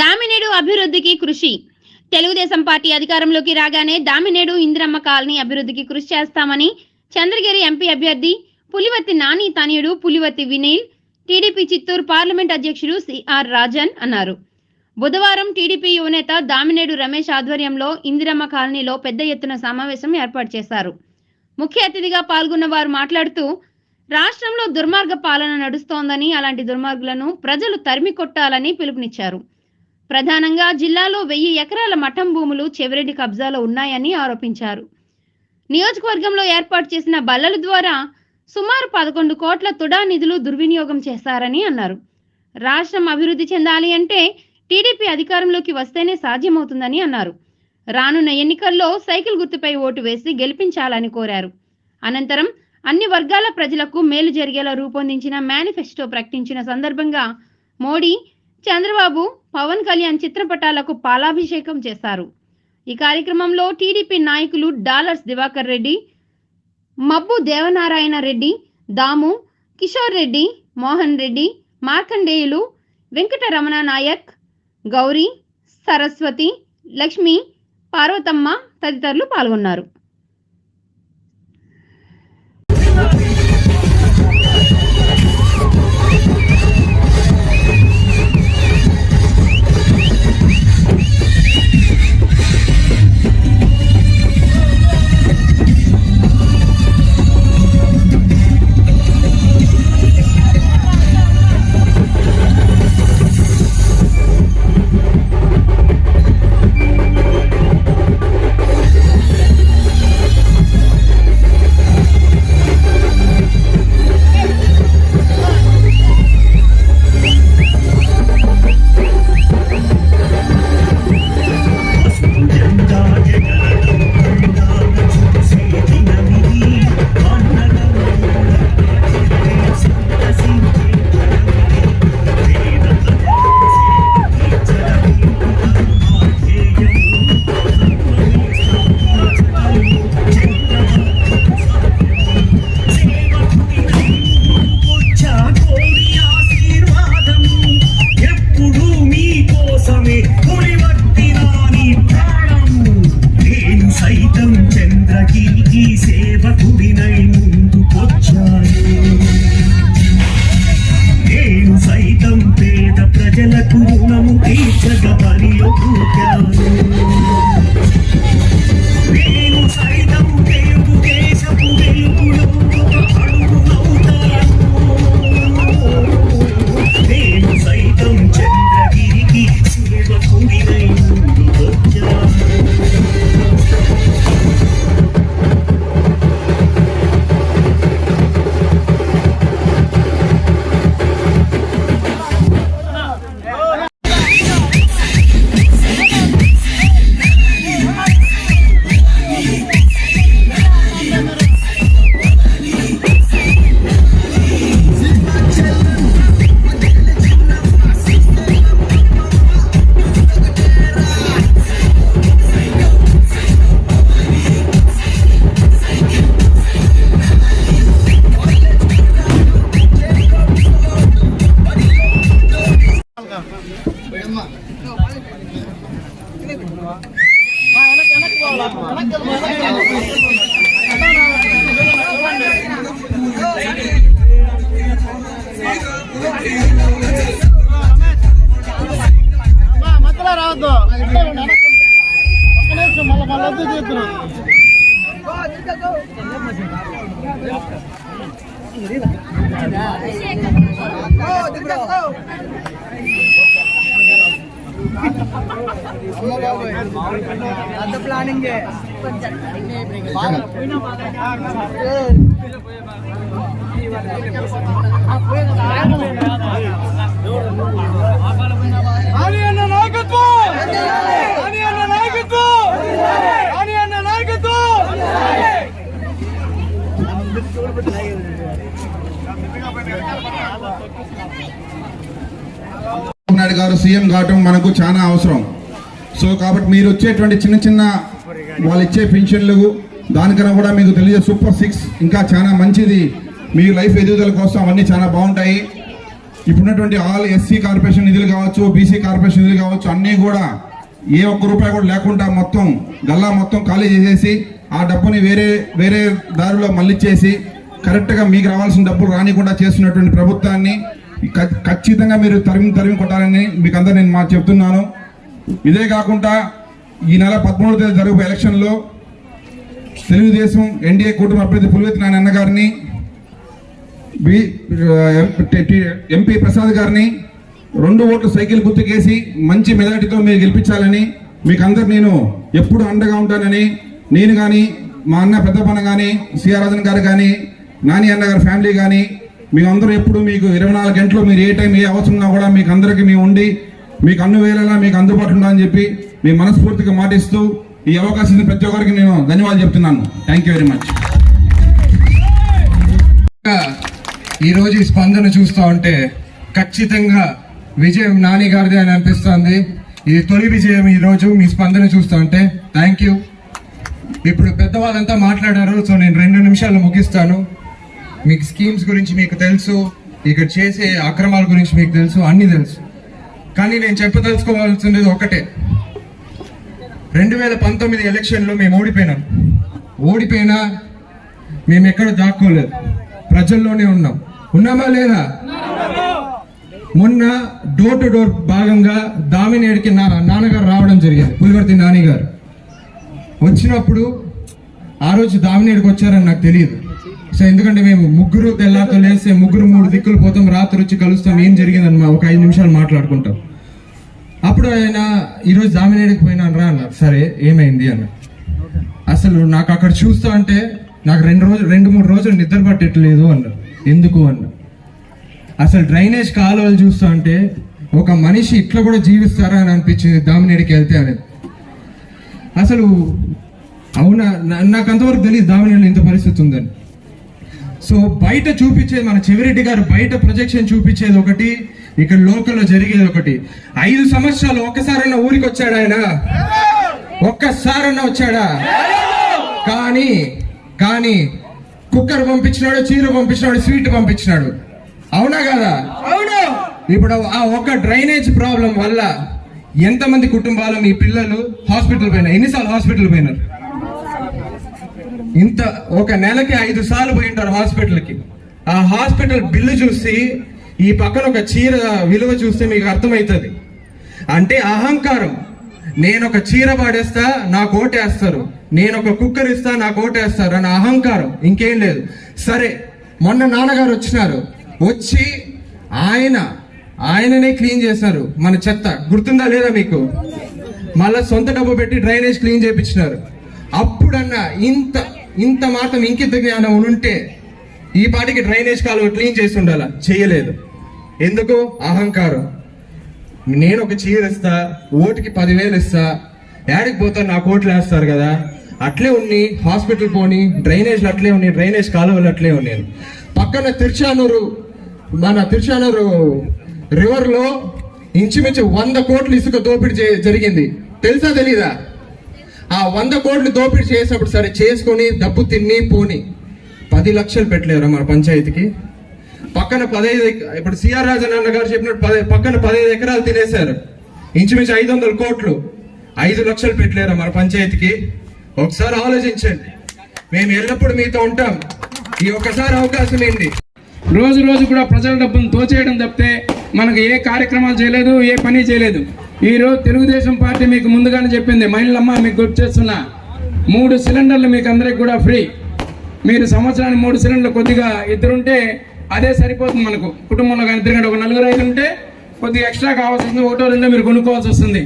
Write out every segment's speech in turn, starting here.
దామినేడు అభివృద్ధికి కృషి. తెలుగుదేశం పార్టీ అధికారంలోకి రాగానే దామినేడు ఇందిరమ్మ కాలనీ అభివృద్ధికి కృషి చేస్తామని చంద్రగిరి ఎంపీ అభ్యర్థి పులివత్తి నాని తనయుడు పులివత్తి వినీల్ టీడీపీ చిత్తూరు పార్లమెంట్ అధ్యక్షుడు సిఆర్ రాజన్ అన్నారు. బుధవారం టీడీపీ యువనేత దామినేడు రమేష్ ఆధ్వర్యంలో ఇందిరమ్మ కాలనీలో పెద్ద ఎత్తున సమావేశం ఏర్పాటు చేశారు. ముఖ్య అతిథిగా పాల్గొన్న వారు మాట్లాడుతూ రాష్ట్రంలో దుర్మార్గ పాలన నడుస్తోందని అలాంటి దుర్మార్గులను ప్రజలు తరిమి కొట్టాలని పిలుపునిచ్చారు. ప్రధానంగా జిల్లాలో వెయ్యి ఎకరాల మఠం భూములు చెవిరెడ్డి కబ్జాలో ఉన్నాయని ఆరోపించారు. నియోజకవర్గంలో ఏర్పాటు చేసిన బల్లల ద్వారా సుమారు పదకొండు కోట్ల తుడా నిధులు దుర్వినియోగం చేశారని అన్నారు. రాష్ట్రం అభివృద్ధి చెందాలి అంటే టీడీపీ అధికారంలోకి వస్తేనే సాధ్యమవుతుందని అన్నారు. రానున్న ఎన్నికల్లో సైకిల్ గుర్తుపై ఓటు వేసి గెలిపించాలని కోరారు. అనంతరం అన్ని వర్గాల ప్రజలకు మేలు జరిగేలా రూపొందించిన మేనిఫెస్టో ప్రకటించిన సందర్భంగా మోడీ చంద్రబాబు పవన్ కళ్యాణ్ చిత్రపటాలకు పాలాభిషేకం చేశారు. ఈ కార్యక్రమంలో టీడీపీ నాయకులు డాలర్స్ దివాకర్ రెడ్డి మబ్బు దేవనారాయణ రెడ్డి దాము కిషోర్ రెడ్డి మోహన్ రెడ్డి మార్కండేయులు వెంకటరమణ నాయక్ గౌరీ సరస్వతి లక్ష్మి పార్వతమ్మ తదితరులు పాల్గొన్నారు. Sami, అంత ప్లానింగ్ అని అన్న నాయకత్వం అని అన్న నాయకత్వం అని అన్న నాయకత్వం చంద్రబాబు నాయుడు గారు సీఎం కావటం మనకు చాలా అవసరం. సో కాబట్టి మీరు వచ్చేటువంటి చిన్న చిన్న వాళ్ళు ఇచ్చే పెన్షన్లు దానికన్నా కూడా మీకు తెలియజే సూపర్ సిక్స్ ఇంకా చాలా మంచిది. మీ లైఫ్ ఎదుగుదల కోసం అవన్నీ చాలా బాగుంటాయి. ఇప్పుడున్నటువంటి ఆల్ ఎస్సీ కార్పొరేషన్ నిధులు కావచ్చు బీసీ కార్పొరేషన్ నిధులు కావచ్చు అన్నీ కూడా ఏ ఒక్క రూపాయి కూడా లేకుండా మొత్తం గల్లా మొత్తం ఖాళీ చేసేసి ఆ డబ్బుని వేరే వేరే దారిలో మళ్ళిచ్చేసి కరెక్ట్గా మీకు రావాల్సిన డబ్బులు రానికుండా చేస్తున్నటువంటి ప్రభుత్వాన్ని ఖచ్చితంగా మీరు తరిమి తరిమి కొట్టాలని మీకు అందరు నేను మా చెప్తున్నాను. ఇదే కాకుండా ఈ నెల పదమూడవ తేదీ జరుగు ఎలక్షన్లో తెలుగుదేశం ఎన్డీఏ కూటమి అభ్యర్థి పులివెత్తి నాయన అన్నగారిని బి ఎంపీ ప్రసాద్ గారిని రెండు ఓట్లు సైకిల్ గుర్తుకేసి మంచి మెజార్టీతో మీరు గెలిపించాలని మీకు అందరు నేను ఎప్పుడు అండగా ఉంటానని నేను కానీ మా అన్న పెద్దపన్న కానీ సీఆర్రాజన్ గారు కానీ నాని అన్న గారి ఫ్యామిలీ కానీ మీకు అందరూ ఎప్పుడు మీకు ఇరవై నాలుగు గంటలు మీరు ఏ టైం ఏ అవసరం ఉన్నా కూడా మీకు అందరికీ మేము ఉండి మీకు అన్ను వేళలా మీకు అందుబాటులో ఉండాలని చెప్పి మీ మనస్ఫూర్తిగా మాటిస్తూ ఈ అవకాశం ప్రతి ఒక్కరికి నేను ధన్యవాదాలు చెప్తున్నాను. థ్యాంక్ యూ వెరీ మచ్ ఈరోజు ఈ స్పందన చూస్తూ ఉంటే ఖచ్చితంగా విజయం నాని గారిది అని అనిపిస్తుంది. ఇది తొలి విజయం ఈ రోజు మీ స్పందన చూస్తూ ఉంటే. థ్యాంక్ యూ ఇప్పుడు పెద్దవాళ్ళంతా మాట్లాడారు సో నేను రెండు నిమిషాలు ముగిస్తాను. మీకు స్కీమ్స్ గురించి మీకు తెలుసు ఇక్కడ చేసే అక్రమాల గురించి మీకు తెలుసు అన్ని తెలుసు. కానీ నేను చెప్పదలుచుకోవాల్సింది ఒకటే రెండు వేల పంతొమ్మిది ఎలక్షన్లో మేము ఓడిపోయినాం. ఓడిపోయినా మేము ఎక్కడ దాక్కోలేదు. ప్రజల్లోనే ఉన్నాం. ఉన్నామా లేదా? మొన్న డోర్ టు డోర్ భాగంగా దామినేడికి నా నాన్నగారు రావడం జరిగింది. పులివర్తి నాని గారు వచ్చినప్పుడు ఆ రోజు దామినేడికి వచ్చారని నాకు తెలియదు. సో ఎందుకంటే మేము ముగ్గురు తెల్లారితో లేస్తే ముగ్గురు మూడు దిక్కులు పోతాం రాత్రి వచ్చి కలుస్తాం ఏం జరిగిందని మా- ఒక ఐదు నిమిషాలు మాట్లాడుకుంటాం. అప్పుడు ఆయన ఈరోజు దామినేడికి పోయినాను రా అన్నారు. సరే ఏమైంది అన్న అసలు నాకు అక్కడ చూస్తా అంటే నాకు రెండు రోజులు రెండు మూడు రోజులు నిద్ర పట్టట్లేదు అన్నారు. ఎందుకు అన్న అసలు డ్రైనేజ్ కాలువలు చూస్తా అంటే ఒక మనిషి ఇట్లా కూడా జీవిస్తారా అని అనిపించింది దామినేడికి వెళ్తే అనేది. అసలు అవునా? నాకు అంతవరకు తెలియదు దామినేడిలో ఇంత పరిస్థితి ఉందని. సో బయట చూపించేది మన చెవిరెడ్డి గారు బయట ప్రొజెక్షన్ చూపించేది ఒకటి ఇక్కడ లోకల్లో జరిగేది ఒకటి. ఐదు సంవత్సరాలు ఒక్కసారన్నా ఊరికి వచ్చాడు ఆయన? ఒక్కసారన్నా వచ్చాడా? కానీ కానీ కుక్కర్ పంపించినాడు చీర పంపించినాడు స్వీట్ పంపించినాడు. అవునా కదా? అవును. ఇప్పుడు ఆ ఒక్క డ్రైనేజ్ ప్రాబ్లం వల్ల ఎంతమంది కుటుంబాలు మీ పిల్లలు హాస్పిటల్ పోయినారు ఎన్నిసార్లు హాస్పిటల్ పోయినారు? ఇంత ఒక నెలకి ఐదు సార్లు పోయి ఉంటారు హాస్పిటల్కి. ఆ హాస్పిటల్ బిల్లు చూసి ఈ పక్కన ఒక చీర విలువ చూస్తే మీకు అర్థమవుతుంది. అంటే అహంకారం. నేను ఒక చీర పాడేస్తా నాకు ఓటేస్తారు. నేను ఒక కుక్కర్ ఇస్తా నాకు ఓటేస్తారు అని అహంకారం. ఇంకేం లేదు. సరే మొన్న నాన్నగారు వచ్చినారు. వచ్చి ఆయన ఆయననే క్లీన్ చేశారు మన చెత్త. గుర్తుందా లేదా మీకు? మళ్ళా సొంత డబ్బు పెట్టి డ్రైనేజ్ క్లీన్ చేయించినారు అప్పుడన్నా ఇంత ఇంత మాత్రం ఇంకింత జ్ఞానం ఉంటే ఈ పాటికి డ్రైనేజ్ కాలువ క్లీన్ చేసి ఉండాలా? చేయలేదు. ఎందుకు? అహంకారం. నేను ఒక చీర ఇస్తా ఓటుకి పదివేలు ఇస్తా యాడికి పోతా నా కోట్లు వేస్తారు కదా. అట్లే ఉన్ని హాస్పిటల్ పోని డ్రైనేజ్లు అట్లే ఉన్నాయి డ్రైనేజ్ కాలువలు అట్లే ఉన్నాయి. పక్కన తిరుచానూరు మన తిరుచానూరు రివర్లో ఇంచుమించు వంద కోట్లు ఇసుక దోపిడీ చే- జరిగింది. తెలుసా తెలీదా? ఆ వంద కోట్లు దోపిడీ చేసినప్పుడు సరే చేసుకొని డబ్బు తిని పోని. పది లక్షలు పెట్టలేరు మన పంచాయతీకి. పక్కన పదహైదు ఇప్పుడు సిఆర్ రాజన్ అన్న గారు చెప్పినట్టు పదే పక్కన పదహైదు ఎకరాలు తినేశారు. ఇంచుమించు ఐదు వందల కోట్లు. ఐదు లక్షలు పెట్టలేరు మన పంచాయతీకి. ఒకసారి ఆలోచించండి. మేము ఎల్లప్పుడూ మీతో ఉంటాం. ఈ ఒక్కసారి అవకాశం ఏంటి? రోజు రోజు కూడా ప్రజల డబ్బును దోచేయడం తప్పితే మనకు ఏ కార్యక్రమాలు చేయలేదు ఏ పని చేయలేదు. ఈరోజు తెలుగుదేశం పార్టీ మీకు ముందుగానే చెప్పింది మహిళలమ్మ మీకు గుర్తు చేస్తున్నా. మూడు సిలిండర్లు మీకు అందరికి కూడా ఫ్రీ. మీరు సంవత్సరానికి మూడు సిలిండర్లు కొద్దిగా ఇద్దరుంటే అదే సరిపోతుంది మనకు. కుటుంబంలో కానీ ఇద్దరు ఒక నలుగురు ఐదు ఉంటే కొద్దిగా ఎక్స్ట్రా కావాల్సి వస్తుంది ఒకటో రెండో మీరు కొనుక్కోవాల్సి వస్తుంది.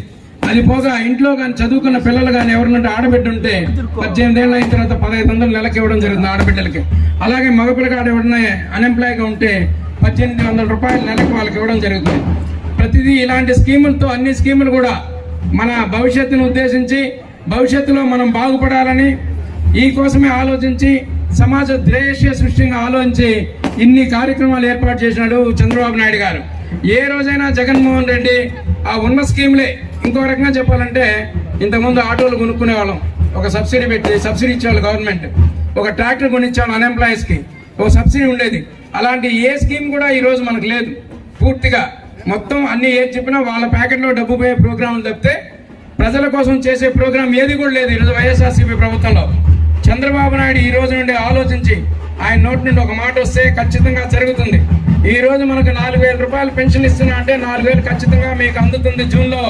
అది పోగా ఇంట్లో కానీ చదువుకున్న పిల్లలు కానీ ఎవరినంటే ఆడబిడ్డుంటే పద్దెనిమిది ఏళ్ళు అయిన తర్వాత పదహైదు వందలు నెలకి ఇవ్వడం జరుగుతుంది ఆడబిడ్డలకి. అలాగే మగపిల్లగాడు ఎవరైనా అన్ఎంప్లాయ్గా ఉంటే పద్దెనిమిది వందల రూపాయలు నెలకు వాళ్ళకి ఇవ్వడం జరుగుతుంది. ప్రతిదీ ఇలాంటి స్కీములతో అన్ని స్కీములు కూడా మన భవిష్యత్తును ఉద్దేశించి భవిష్యత్తులో మనం బాగుపడాలని ఈ కోసమే ఆలోచించి సమాజ ద్వేష సృష్టిగా ఆలోచించి ఇన్ని కార్యక్రమాలు ఏర్పాటు చేసినాడు చంద్రబాబు నాయుడు గారు. ఏ రోజైనా జగన్మోహన్ రెడ్డి ఆ ఉన్న స్కీమ్లే. ఇంకో రకంగా చెప్పాలంటే ఇంతకుముందు ఆటోలు కొనుక్కునే వాళ్ళం ఒక సబ్సిడీ పెట్టి సబ్సిడీ ఇచ్చేవాళ్ళు గవర్నమెంట్. ఒక ట్రాక్టర్ కొనిచ్చేవాళ్ళు అన్ఎంప్లాయీస్కి ఒక సబ్సిడీ ఉండేది. అలాంటి ఏ స్కీమ్ కూడా ఈరోజు మనకు లేదు. పూర్తిగా మొత్తం అన్ని ఏది చెప్పినా వాళ్ళ ప్యాకెట్లో డబ్బు పోయే ప్రోగ్రాంలు తప్పితే ప్రజల కోసం చేసే ప్రోగ్రాం ఏది కూడా లేదు ఈరోజు వైఎస్ఆర్సీపీ ప్రభుత్వంలో. చంద్రబాబు నాయుడు ఈ రోజు నుండి ఆలోచించి ఆయన నోటి నుండి ఒక మాట వస్తే ఖచ్చితంగా జరుగుతుంది. ఈ రోజు మనకు నాలుగు వేల రూపాయలు పెన్షన్ ఇస్తున్నా అంటే నాలుగు వేలు ఖచ్చితంగా మీకు అందుతుంది జూన్లో.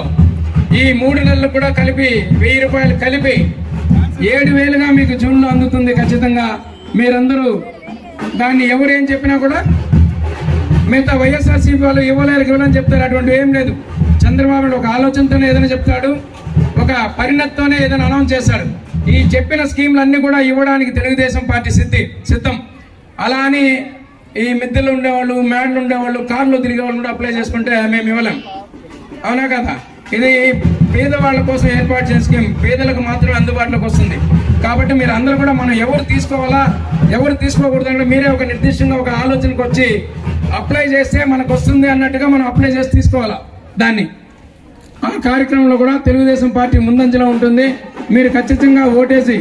ఈ మూడు నెలలు కూడా కలిపి వెయ్యి రూపాయలు కలిపి ఏడు వేలుగా మీకు జూన్లో అందుతుంది ఖచ్చితంగా. మీరందరూ దాన్ని ఎవరు ఏం చెప్పినా కూడా మిగతా వైఎస్ఆర్సీపీ వాళ్ళు ఇవ్వలేరు ఇవ్వాలని చెప్తారు. అటువంటి ఏం లేదు. చంద్రబాబు ఒక ఆలోచనతోనే ఏదైనా చెప్తాడు ఒక పరిణతితోనే ఏదైనా అనౌన్స్ చేస్తాడు. ఈ చెప్పిన స్కీమ్లన్నీ కూడా ఇవ్వడానికి తెలుగుదేశం పార్టీ సిద్ధి సిద్ధం. అలా అని ఈ మిద్దెలు ఉండేవాళ్ళు మేడలు ఉండేవాళ్ళు కార్లు తిరిగే వాళ్ళు కూడా అప్లై చేసుకుంటే మేము ఇవ్వలేం. అవునా కదా? ఇది పేదవాళ్ళ కోసం ఏర్పాటు చేసిన స్కీమ్. పేదలకు మాత్రమే అందుబాటులోకి వస్తుంది. కాబట్టి మీరు అందరూ కూడా మనం ఎవరు తీసుకోవాలా ఎవరు తీసుకోకూడదు అంటే మీరే ఒక నిర్దిష్టంగా ఒక ఆలోచనకు వచ్చి అప్లై చేస్తే మనకు వస్తుంది అన్నట్టుగా మనం అప్లై చేసి తీసుకోవాలా? దాన్ని. ఆ కార్యక్రమంలో కూడా తెలుగుదేశం పార్టీ ముందంజలో ఉంటుంది. మీరు ఖచ్చితంగా ఓటేసి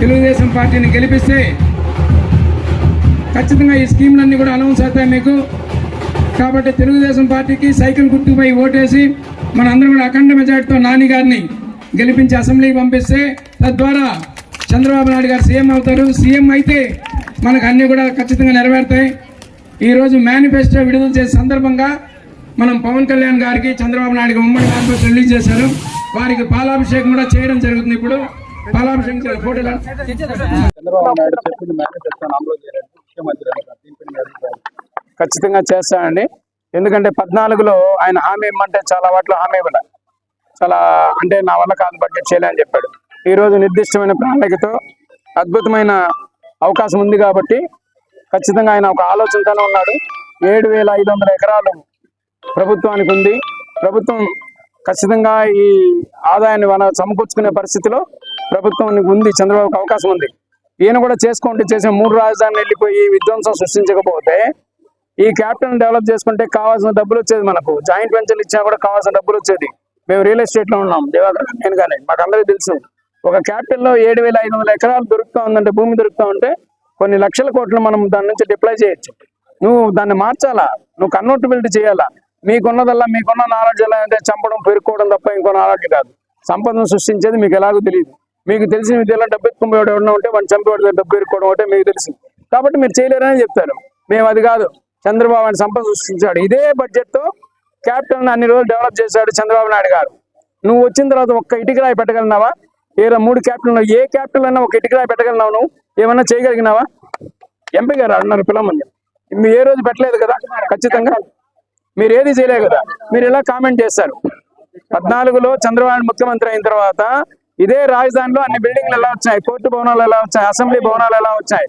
తెలుగుదేశం పార్టీని గెలిపిస్తే ఖచ్చితంగా ఈ స్కీమ్లన్నీ కూడా అనౌన్స్ అవుతాయి మీకు. కాబట్టి తెలుగుదేశం పార్టీకి సైకిల్ గుర్తుపై ఓటేసి మన అందరం కూడా అఖండ మెజార్టీతో నాని గారిని గెలిపించి అసెంబ్లీకి పంపిస్తే తద్వారా చంద్రబాబు నాయుడు గారు సీఎం అవుతారు. సీఎం అయితే మనకు అన్నీ కూడా ఖచ్చితంగా నెరవేరుతాయి. ఈరోజు మేనిఫెస్టో విడుదల చేసే సందర్భంగా మనం పవన్ కళ్యాణ్ గారికి చంద్రబాబు నాయుడు ఉమ్మడి మేనిఫెస్టో రిలీజ్ చేశారు. వారికి పాలాభిషేకం కూడా చేయడం జరుగుతుంది ఇప్పుడు. పాలాభిషేకం ఫోటోలు ఖచ్చితంగా చేస్తానండి. ఎందుకంటే పద్నాలుగులో ఆయన హామీ ఇమ్మంటే చాలా వాటిలో హామీ ఇవ్వలే. చాలా అంటే నా వల్ల కాదు బడ్జెట్ చేయాలని చెప్పాడు. ఈరోజు నిర్దిష్టమైన ప్రణాళికతో అద్భుతమైన అవకాశం ఉంది కాబట్టి ఖచ్చితంగా ఆయన ఒక ఆలోచనతోనే ఉన్నాడు. ఏడు వేల ఐదు వందల ఎకరాలు ప్రభుత్వానికి ఉంది. ప్రభుత్వం ఖచ్చితంగా ఈ ఆదాయాన్ని మన సమకూర్చుకునే పరిస్థితిలో ప్రభుత్వానికి ఉంది చంద్రబాబుకి అవకాశం ఉంది. ఈయన కూడా చేసుకుంటే చేసే మూడు రాజధానులు వెళ్ళిపోయి విధ్వంసం సృష్టించకపోతే ఈ క్యాపిటల్ డెవలప్ చేసుకుంటే కావాల్సిన డబ్బులు వచ్చేది మనకు. జాయింట్ వెంచర్లు ఇచ్చినా కూడా కావాల్సిన డబ్బులు వచ్చేది. మేము రియల్ ఎస్టేట్లో ఉన్నాం. దేవాదాయ నేను కానీ మాకు అందరికీ తెలుసు. ఒక క్యాపిటల్లో ఏడు వేల ఐదు వందల ఎకరాలు దొరుకుతా ఉందంటే భూమి దొరుకుతా ఉంటే కొన్ని లక్షల కోట్లు మనం దాని నుంచి డిప్లాయ్ చేయొచ్చు. నువ్వు దాన్ని మార్చాలా? నువ్వు కన్వర్టబిలిటీ చేయాలా? మీకున్నదల్లా మీకున్న నాలెడ్జ్ ఎలా అంటే చంపడం పెరుక్కోవడం తప్ప ఇంకో నాలెడ్జ్ కాదు. సంపదను సృష్టించేది మీకు ఎలాగో తెలియదు. మీకు తెలిసిన విద్యలో డబ్బు ఎత్తుకుపోయాడు ఎవడన్నా ఉంటే వాడిని చంపేవాడు డబ్బు పెరుక్కోవడం అంటే మీకు తెలుసు. కాబట్టి మీరు చేయలేరని చెప్తారు. మేము అది కాదు. చంద్రబాబు అని సంపద సృష్టించాడు. ఇదే బడ్జెట్తో క్యాపిటల్ని అన్ని రోజులు డెవలప్ చేశాడు చంద్రబాబు నాయుడు గారు. నువ్వు వచ్చిన తర్వాత ఒక్క ఇటుకరాయి పెట్టగలిగినావా? ఏదో మూడు క్యాపిటల్ ఏ క్యాపిటల్ అయినా ఒక ఇటుకరాయి పెట్టగలిగినావు నువ్వు? ఏమన్నా చేయగలిగినావా? ఎంపీ గారు అన్నారు పిల్లమంది మీరు ఏ రోజు పెట్టలేదు కదా? ఖచ్చితంగా. మీరు ఏది చేయలేదు కదా? మీరు ఇలా కామెంట్ చేస్తారు. పద్నాలుగులో చంద్రబాబు ముఖ్యమంత్రి అయిన తర్వాత ఇదే రాజధానిలో అన్ని బిల్డింగ్లు ఎలా వచ్చాయి? కోర్టు భవనాలు ఎలా వచ్చాయి? అసెంబ్లీ భవనాలు ఎలా వచ్చాయి?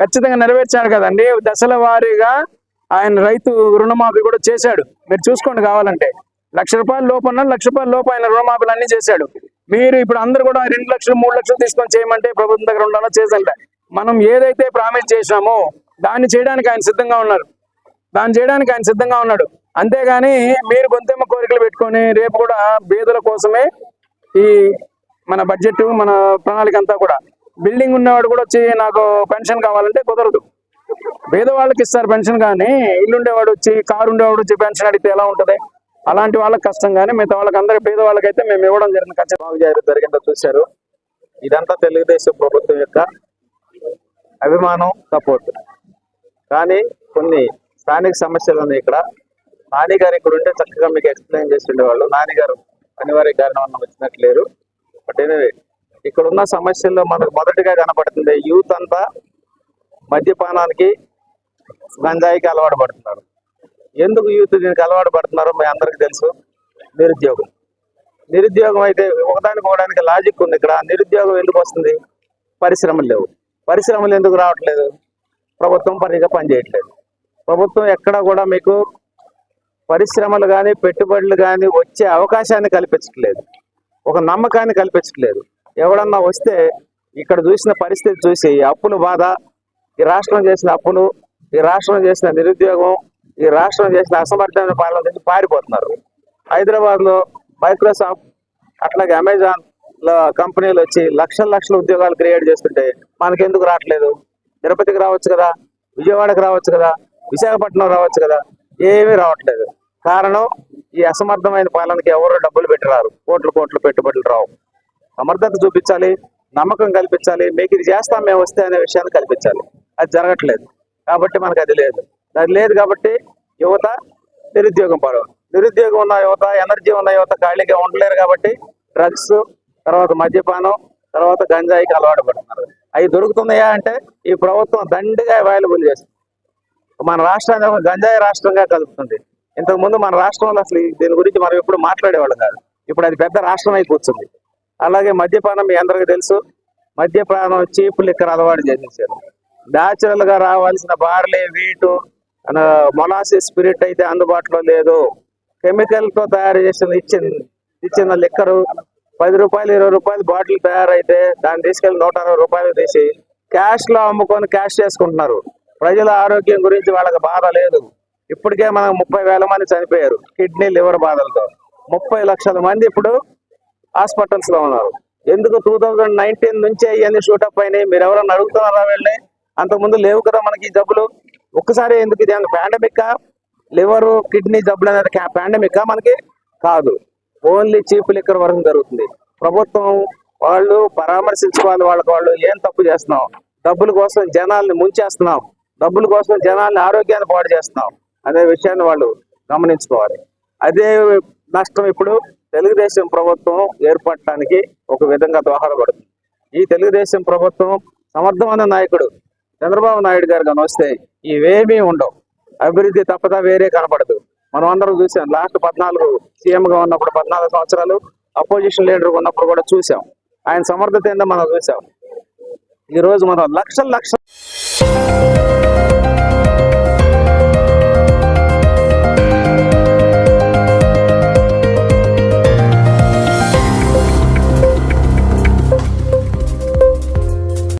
ఖచ్చితంగా నెరవేర్చాడు కదండి. దశల వారీగా ఆయన రైతు రుణమాఫీ కూడా చేశాడు. మీరు చూసుకోండి కావాలంటే. లక్ష రూపాయల లోపల లక్ష రూపాయల లోపు ఆయన రుణమాఫీలు అన్ని చేశాడు. మీరు ఇప్పుడు అందరు కూడా రెండు లక్షలు మూడు లక్షలు తీసుకొని చేయమంటే ప్రభుత్వం దగ్గర ఉండాలో? చేసంట మనం ఏదైతే ప్రామిస్ చేసినామో దాన్ని చేయడానికి ఆయన సిద్ధంగా ఉన్నారు. దాన్ని చేయడానికి ఆయన సిద్ధంగా ఉన్నాడు. అంతేగాని మీరు గొంతెమ్మ కోరికలు పెట్టుకొని రేపు కూడా బీదల కోసమే ఈ మన బడ్జెట్ మన ప్రణాళిక అంతా కూడా. బిల్డింగ్ ఉన్నవాడు కూడా వచ్చి నాకు పెన్షన్ కావాలంటే కుదరదు. పేదవాళ్ళకి ఇస్తారు పెన్షన్ కానీ ఇల్లు ఉండేవాడు వచ్చి కారు ఉండేవాడు వచ్చి పెన్షన్ అడిగితే ఎలా ఉంటది? అలాంటి వాళ్ళకి కష్టం కానీ మిగతా వాళ్ళకి పేదవాళ్ళకి అయితే మేము ఇవ్వడం జరిగింది. ఖచ్చితంగా బాగు జరిగిందో చూశారు. ఇదంతా తెలుగుదేశం ప్రభుత్వం యొక్క అభిమానం సపోర్ట్ కానీ కొన్ని స్థానిక సమస్యలు ఉన్నాయి ఇక్కడ. నానిగారు ఇక్కడ ఉంటే చక్కగా మీకు ఎక్స్ప్లెయిన్ చేసి వాళ్ళు. నానిగారు అనివార్య కారణం వచ్చినట్లేరు. లేరు బట్ ఎనివే ఇక్కడ ఉన్న సమస్యల్లో మనకు మొదటిగా కనపడుతుంది యూత్ అంతా మద్యపానానికి గంజాయికి అలవాటు పడుతున్నారు. ఎందుకు యూత్ దీనికి అలవాటు పడుతున్నారో మీ అందరికి తెలుసు. నిరుద్యోగం. నిరుద్యోగం అయితే ఒకదానికి ఒకదానికి లాజిక్ ఉంది ఇక్కడ. నిరుద్యోగం ఎందుకు వస్తుంది? పరిశ్రమలు లేవు. పరిశ్రమలు ఎందుకు రావట్లేదు? ప్రభుత్వం పనిగా పనిచేయట్లేదు. ప్రభుత్వం ఎక్కడ కూడా మీకు పరిశ్రమలు కానీ పెట్టుబడులు కానీ వచ్చే అవకాశాన్ని కల్పించట్లేదు. ఒక నమ్మకాన్ని కల్పించట్లేదు. ఎవడన్నా వస్తే ఇక్కడ చూసిన పరిస్థితి చూసి అప్పుల బాధ ఈ రాష్ట్రం చేసిన అప్పులు ఈ రాష్ట్రం చేసిన నిరుద్యోగం ఈ రాష్ట్రం చేసిన అసమర్థమైన పాలన చేసి పారిపోతున్నారు. హైదరాబాద్లో మైక్రోసాఫ్ట్ అట్లాగే అమెజాన్లో కంపెనీలు వచ్చి లక్షల లక్షల ఉద్యోగాలు క్రియేట్ చేస్తుంటే మనకెందుకు రావట్లేదు? తిరుపతికి రావచ్చు కదా విజయవాడకు రావచ్చు కదా విశాఖపట్నం రావచ్చు కదా ఏమీ రావట్లేదు. కారణం ఈ అసమర్థమైన పాలనకి ఎవరు డబ్బులు పెట్టరారు? కోట్లు కోట్లు పెట్టుబడులు రావు. సమర్థత చూపించాలి నమ్మకం కల్పించాలి మీకు ఇది చేస్తాం మేము వస్తే అనే విషయాన్ని కల్పించాలి. అది జరగట్లేదు. కాబట్టి మనకు అది లేదు. అది లేదు కాబట్టి యువత నిరుద్యోగం పడవ నిరుద్యోగం ఉన్న యువత ఎనర్జీ ఉన్న యువత ఖాళీగా ఉండలేరు కాబట్టి డ్రగ్స్ తర్వాత మద్యపానం తర్వాత గంజాయికి అలవాటు పడుతున్నారు. అవి దొరుకుతున్నాయా అంటే ఈ ప్రభుత్వం దండిగా అవైలబుల్ చేస్తుంది మన రాష్ట్రాన్ని ఒక గంజాయి రాష్ట్రంగా కలుపుతుంది. ఇంతకు ముందు మన రాష్ట్రంలో అసలు దీని గురించి మనం ఎప్పుడు మాట్లాడేవాళ్ళం కాదు. ఇప్పుడు అది పెద్ద రాష్ట్రం అయి కూర్చుంది. అలాగే మద్యపానం మీ అందరికీ తెలుసు. మద్యపానం చీప్ ఇక్కడ అలవాటు చేసేసారు. న్యాచురల్గా రావాల్సిన బార్లీ వీటు మొలాసిస్ స్పిరిట్ అయితే అందుబాటులో లేదు. కెమికల్తో తయారు చేసిన ఇచ్చిన ఇచ్చిన లిక్కరు. పది రూపాయలు ఇరవై రూపాయలు బాటిల్ తయారైతే దాన్ని తీసుకెళ్ళి నూట అరవై రూపాయలు తీసి క్యాష్లో అమ్ముకొని క్యాష్ చేసుకుంటున్నారు. ప్రజల ఆరోగ్యం గురించి వాళ్ళకి బాధ లేదు. ఇప్పటికే మనం ముప్పై వేల మంది చనిపోయారు కిడ్నీ లివర్ బాధలతో. ముప్పై లక్షల మంది ఇప్పుడు హాస్పిటల్స్లో ఉన్నారు. ఎందుకు టూ థౌజండ్ నైన్టీన్ నుంచే ఇవన్నీ షూటప్ అయినాయి? మీరు ఎవరన్నా అడుగుతున్నారా వెళ్ళి? అంతకుముందు లేవు కదా మనకి ఈ జబ్బులు. ఒక్కసారి ఎందుకు ఇది పాండమిక్ లివర్ కిడ్నీ జబ్బులు అనేది పాండమిక్ మనకి? కాదు. ఓన్లీ చీప్ లిక్కర్ వరకు జరుగుతుంది. ప్రభుత్వం వాళ్ళు పరామర్శించుకోవాలి వాళ్ళకి వాళ్ళు ఏం తప్పు చేస్తున్నాం? డబ్బుల కోసం జనాల్ని ముంచేస్తున్నాం. డబ్బుల కోసం జనాల్ని ఆరోగ్యాన్ని పాడు చేస్తున్నాం అనే విషయాన్ని వాళ్ళు గమనించుకోవాలి. అదే నష్టం ఇప్పుడు తెలుగుదేశం ప్రభుత్వం ఏర్పడటానికి ఒక విధంగా దోహదపడుతుంది. ఈ తెలుగుదేశం ప్రభుత్వం సమర్థమైన నాయకుడు చంద్రబాబు నాయుడు గారు కానీ వస్తే ఇవేమీ ఉండవు. అభివృద్ధి తప్పదా వేరే కనపడదు. మనం అందరం చూసాం. లాస్ట్ పద్నాలుగు సీఎంగా ఉన్నప్పుడు పద్నాలుగు సంవత్సరాలు అపోజిషన్ లీడర్ ఉన్నప్పుడు కూడా చూసాం. ఆయన సమర్థత ఏందో మనం చూసాం. ఈరోజు మనం లక్షల లక్ష